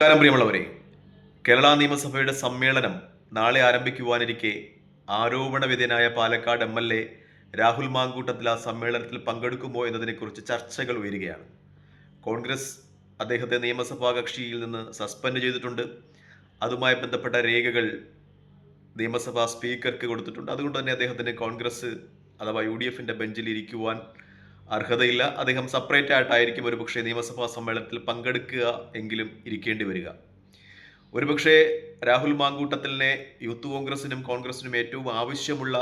നമസ്കാരം പ്രിയമുള്ളവരെ. കേരള നിയമസഭയുടെ സമ്മേളനം നാളെ ആരംഭിക്കുവാനിരിക്കെ ആരോപണവിധേയനായ Palakkad M L A Rahul Mankoottathil ആ സമ്മേളനത്തിൽ പങ്കെടുക്കുമോ എന്നതിനെക്കുറിച്ച് ചർച്ചകൾ ഉയരുകയാണ്. കോൺഗ്രസ് അദ്ദേഹത്തെ നിയമസഭാ കക്ഷിയിൽ നിന്ന് സസ്പെൻഡ് ചെയ്തിട്ടുണ്ട്. അതുമായി ബന്ധപ്പെട്ട രേഖകൾ നിയമസഭാ സ്പീക്കർക്ക് കൊടുത്തിട്ടുണ്ട്. അതുകൊണ്ട് തന്നെ അദ്ദേഹത്തിന് കോൺഗ്രസ് അഥവാ യു ഡി എഫിന്റെ ബെഞ്ചിൽ ഇരിക്കുവാൻ അർഹതയില്ല. അദ്ദേഹം സെപ്പറേറ്റ് ആയിട്ടായിരിക്കും ഒരുപക്ഷെ നിയമസഭാ സമ്മേളനത്തിൽ പങ്കെടുക്കുക എങ്കിലും ഇരിക്കേണ്ടി വരിക. ഒരുപക്ഷെ രാഹുൽ മാങ്കൂട്ടത്തിലിനെ യൂത്ത് കോൺഗ്രസിനും കോൺഗ്രസിനും ഏറ്റവും ആവശ്യമുള്ള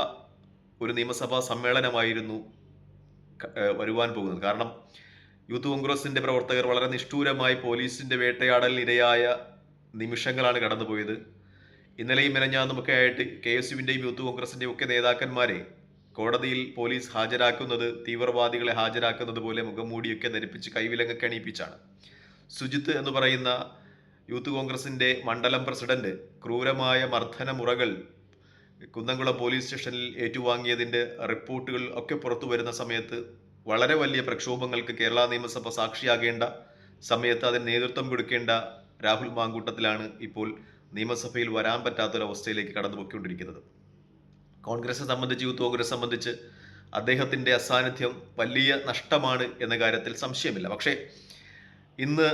ഒരു നിയമസഭാ സമ്മേളനമായിരുന്നു വരുവാൻ പോകുന്നത്. കാരണം യൂത്ത് കോൺഗ്രസിന്റെ പ്രവർത്തകർ വളരെ നിഷ്ഠൂരമായി പോലീസിന്റെ വേട്ടയാടലിന് ഇരയായ നിമിഷങ്ങളാണ് കടന്നുപോയത്. ഇന്നലെയും മെനഞ്ഞാന്നുമൊക്കെ ആയിട്ട് കെ എസ് യുവിന്റെയും യൂത്ത് കോൺഗ്രസിന്റെയും ഒക്കെ നേതാക്കന്മാരെ കോടതിയിൽ പോലീസ് ഹാജരാക്കുന്നത് തീവ്രവാദികളെ ഹാജരാക്കുന്നത് പോലെ മുഖംമൂടിയൊക്കെ ധരിപ്പിച്ച് കൈവിലങ്ങൊക്കെ അണിയിപ്പിച്ചാണ് സുജിത്ത് എന്ന് പറയുന്ന യൂത്ത് കോൺഗ്രസിന്റെ മണ്ഡലം പ്രസിഡന്റ് ക്രൂരമായ മർദ്ദന മുറകൾ കുന്നംകുളം പോലീസ് സ്റ്റേഷനിൽ ഏറ്റുവാങ്ങിയതിന്റെ റിപ്പോർട്ടുകൾ ഒക്കെ പുറത്തു വരുന്ന സമയത്ത് വളരെ വലിയ പ്രക്ഷോഭങ്ങൾക്ക് കേരള നിയമസഭ സാക്ഷിയാകേണ്ട സമയത്ത് അതിന് നേതൃത്വം കൊടുക്കേണ്ട രാഹുൽ മാങ്കൂട്ടത്തിലാണ് ഇപ്പോൾ നിയമസഭയിൽ വരാൻ പറ്റാത്തൊരവസ്ഥയിലേക്ക് കടന്നു പോയിക്കൊണ്ടിരിക്കുന്നത് കോൺഗ്രസ് സംബന്ധിച്ച് യൂത്ത് കോൺഗ്രസ് സംബന്ധിച്ച് അദ്ദേഹത്തിന്റെ അസാന്നിധ്യം വലിയ നഷ്ടമാണ് എന്ന കാര്യത്തിൽ സംശയമില്ല. പക്ഷേ ഇന്ന്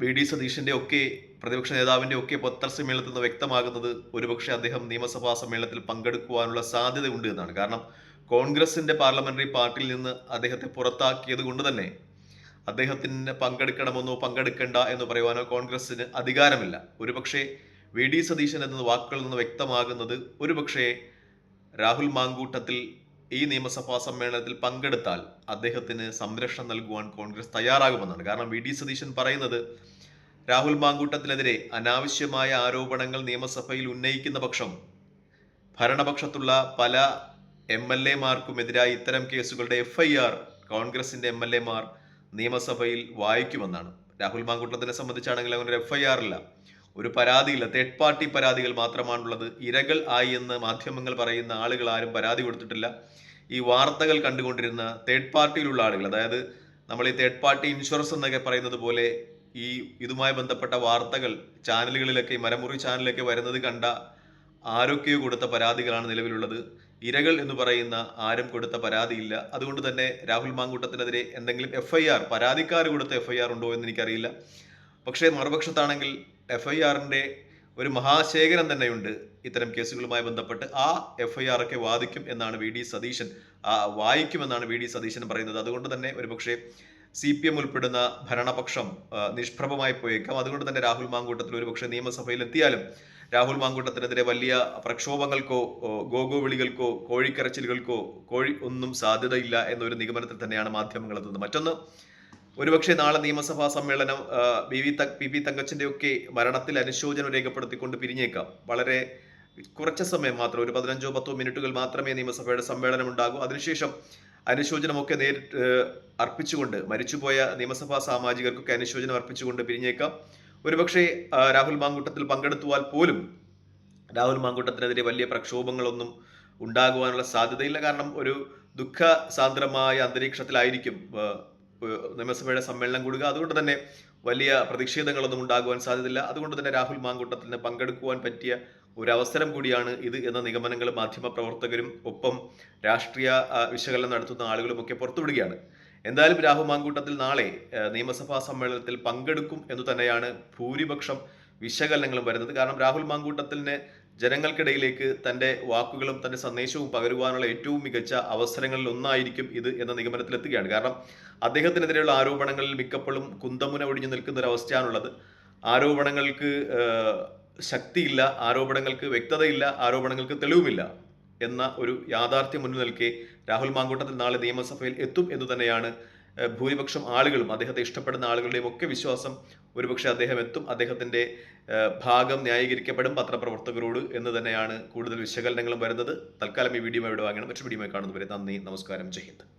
വി ഡി സതീഷിന്റെ ഒക്കെ പ്രതിപക്ഷ നേതാവിന്റെ ഒക്കെ പത്രസമ്മേളനത്തിൽ നിന്ന് വ്യക്തമാകുന്നത് ഒരുപക്ഷെ അദ്ദേഹം നിയമസഭാ സമ്മേളനത്തിൽ പങ്കെടുക്കുവാനുള്ള സാധ്യതയുണ്ട് എന്നാണ്. കാരണം കോൺഗ്രസിന്റെ പാർലമെന്ററി പാർട്ടിയിൽ നിന്ന് അദ്ദേഹത്തെ പുറത്താക്കിയത് കൊണ്ട് തന്നെ അദ്ദേഹത്തിന് പങ്കെടുക്കണമെന്നോ പങ്കെടുക്കണ്ട എന്ന് പറയുവാനോ കോൺഗ്രസ്സിന് അധികാരമില്ല. ഒരുപക്ഷെ വി ഡി സതീശൻ എന്ന വാക്കുകളിൽ നിന്ന് വ്യക്തമാകുന്നത് ഒരുപക്ഷെ രാഹുൽ മാങ്കൂട്ടത്തിൽ ഈ നിയമസഭാ സമ്മേളനത്തിൽ പങ്കെടുത്താൽ അദ്ദേഹത്തിന് സംരക്ഷണം നൽകുവാൻ കോൺഗ്രസ് തയ്യാറാകുമെന്നാണ്. കാരണം വി. ഡി. സതീശൻ പറയുന്നത് രാഹുൽ മാങ്കൂട്ടത്തിനെതിരെ അനാവശ്യമായ ആരോപണങ്ങൾ നിയമസഭയിൽ ഉന്നയിക്കുന്ന പക്ഷം ഭരണപക്ഷത്തുള്ള പല എം എൽ എമാർക്കുമെതിരായി ഇത്തരം കേസുകളുടെ എഫ് ഐ ആർ കോൺഗ്രസിന്റെ എം എൽ എമാർ നിയമസഭയിൽ വായിക്കുമെന്നാണ്. രാഹുൽ മാങ്കൂട്ടത്തിനെ സംബന്ധിച്ചാണെങ്കിൽ അങ്ങനെ ഒരു എഫ് ഐ ആർ ഇല്ല. ഒരു പരാതിയില്ല. തേർഡ് പാർട്ടി പരാതികൾ മാത്രമാണുള്ളത്. ഇരകൾ ആയി എന്ന് മാധ്യമങ്ങൾ പറയുന്ന ആളുകൾ ആരും പരാതി കൊടുത്തിട്ടില്ല. ഈ വാർത്തകൾ കണ്ടുകൊണ്ടിരുന്ന തേർഡ് പാർട്ടിയിലുള്ള ആളുകൾ അതായത് നമ്മൾ ഈ തേർഡ് പാർട്ടി ഇൻഷുറൻസ് എന്നൊക്കെ പറയുന്നത് പോലെ ഈ ഇതുമായി ബന്ധപ്പെട്ട വാർത്തകൾ ചാനലുകളിലൊക്കെ മരമുറി ചാനലിലൊക്കെ വരുന്നത് കണ്ട ആരൊക്കെയോ കൊടുത്ത പരാതികളാണ് നിലവിലുള്ളത്. ഇരകൾ എന്ന് പറയുന്ന ആരും കൊടുത്ത പരാതിയില്ല. അതുകൊണ്ട് തന്നെ രാഹുൽ മാങ്കൂട്ടത്തിനെതിരെ എന്തെങ്കിലും എഫ് ഐ ആർ പരാതിക്കാർ കൊടുത്ത എഫ് ഐ ആർ ഉണ്ടോ എന്ന് എനിക്കറിയില്ല. പക്ഷേ മറുപക്ഷത്താണെങ്കിൽ എഫ് ഐ ആറിന്റെ ഒരു മഹാശേഖരം തന്നെയുണ്ട്. ഇത്തരം കേസുകളുമായി ബന്ധപ്പെട്ട് ആ എഫ് ഐ വാദിക്കും എന്നാണ് വി ഡി സതീശൻ വായിക്കുമെന്നാണ് വി ഡി സതീശൻ പറയുന്നത്. അതുകൊണ്ട് തന്നെ ഒരുപക്ഷെ സി പി എം ഉൾപ്പെടുന്ന ഭരണപക്ഷം നിഷ്പ്രഭമായി പോയേക്കാം. അതുകൊണ്ട് തന്നെ രാഹുൽ മാങ്കൂട്ടത്തിൽ ഒരുപക്ഷെ നിയമസഭയിൽ എത്തിയാലും രാഹുൽ മാങ്കൂട്ടത്തിനെതിരെ വലിയ പ്രക്ഷോഭങ്ങൾക്കോ ഗോഗോ വിളികൾക്കോ കോഴിക്കരച്ചിലുകൾക്കോ കോഴി ഒന്നും സാധ്യതയില്ല എന്നൊരു നിഗമനത്തിൽ തന്നെയാണ് മാധ്യമങ്ങൾ എത്തുന്നത്. മറ്റൊന്ന് ഒരുപക്ഷെ നാളെ നിയമസഭാ സമ്മേളനം ബി വി തങ് പി പി തങ്കച്ചന്റെ ഒക്കെ മരണത്തിൽ അനുശോചനം രേഖപ്പെടുത്തിക്കൊണ്ട് പിരിഞ്ഞേക്കാം. വളരെ കുറച്ച് സമയം മാത്രം ഒരു പതിനഞ്ചോ പത്തോ മിനിറ്റുകൾ മാത്രമേ നിയമസഭയുടെ സമ്മേളനം ഉണ്ടാകൂ അതിനുശേഷം അനുശോചനമൊക്കെ നേരിട്ട് അർപ്പിച്ചുകൊണ്ട് മരിച്ചുപോയ നിയമസഭാ സാമാജികർക്കൊക്കെ അനുശോചനം അർപ്പിച്ചുകൊണ്ട് പിരിഞ്ഞേക്കാം. ഒരുപക്ഷെ രാഹുൽ മാങ്കൂട്ടത്തിൽ പങ്കെടുത്തുവാൽ പോലും രാഹുൽ മാങ്കൂട്ടത്തിനെതിരെ വലിയ പ്രക്ഷോഭങ്ങളൊന്നും ഉണ്ടാകുവാനുള്ള സാധ്യതയില്ല. കാരണം ഒരു ദുഃഖ സാന്ദ്രമായ അന്തരീക്ഷത്തിലായിരിക്കും നിയമസഭയുടെ സമ്മേളനം കൂടുക. അതുകൊണ്ട് തന്നെ വലിയ പ്രതിഷേധങ്ങളൊന്നും ഉണ്ടാകുവാൻ സാധ്യതയില്ല. അതുകൊണ്ട് തന്നെ രാഹുൽ മാങ്കൂട്ടത്തിന് പങ്കെടുക്കുവാൻ പറ്റിയ ഒരു അവസരം കൂടിയാണ് ഇത് എന്ന നിഗമനങ്ങൾ മാധ്യമ പ്രവർത്തകരും ഒപ്പം രാഷ്ട്രീയ വിശകലനം നടത്തുന്ന ആളുകളും ഒക്കെ പുറത്തുവിടുകയാണ് എന്തായാലും രാഹുൽ മാങ്കൂട്ടത്തിൽ നാളെ നിയമസഭാ സമ്മേളനത്തിൽ പങ്കെടുക്കും എന്ന് തന്നെയാണ് ഭൂരിപക്ഷം വിശകലനങ്ങളും വരുന്നത്. കാരണം രാഹുൽ മാങ്കൂട്ടത്തിന് ജനങ്ങൾക്കിടയിലേക്ക് തന്റെ വാക്കുകളും തന്റെ സന്ദേശവും പകരുവാനുള്ള ഏറ്റവും മികച്ച അവസരങ്ങളിൽ ഒന്നായിരിക്കും ഇത് എന്ന നിഗമനത്തിലെത്തുകയാണ്. കാരണം അദ്ദേഹത്തിനെതിരെയുള്ള ആരോപണങ്ങളിൽ മിക്കപ്പോഴും കുന്തമുന ഒഴിഞ്ഞു നിൽക്കുന്ന ഒരു അവസ്ഥയാണുള്ളത് ആരോപണങ്ങൾക്ക് ശക്തിയില്ല ആരോപണങ്ങൾക്ക് വ്യക്തതയില്ല ആരോപണങ്ങൾക്ക് തെളിവുമില്ല എന്ന ഒരു യാഥാർത്ഥ്യം മുന്നിൽ നിൽക്കെ രാഹുൽ മാങ്കൂട്ടത്തിൽ നാളെ നിയമസഭയിൽ എത്തും എന്ന് തന്നെയാണ് ഭൂരിപക്ഷം ആളുകളും അദ്ദേഹത്തെ ഇഷ്ടപ്പെടുന്ന ആളുകളുടെയും ഒക്കെ വിശ്വാസം ഒരുപക്ഷെ അദ്ദേഹം എത്തും. അദ്ദേഹത്തിന്റെ ഭാഗം ന്യായീകരിക്കപ്പെടും പത്രപ്രവർത്തകരോട് എന്ന് തന്നെയാണ് കൂടുതൽ വിശകലനങ്ങളും വരുന്നത്. തൽക്കാലം ഈ വീഡിയോ ഇവിടെ വാങ്ങണം. മറ്റു വീഡിയോ കാണുന്നവരെ നന്ദി നമസ്കാരം ജയ് ഹിന്ദ്.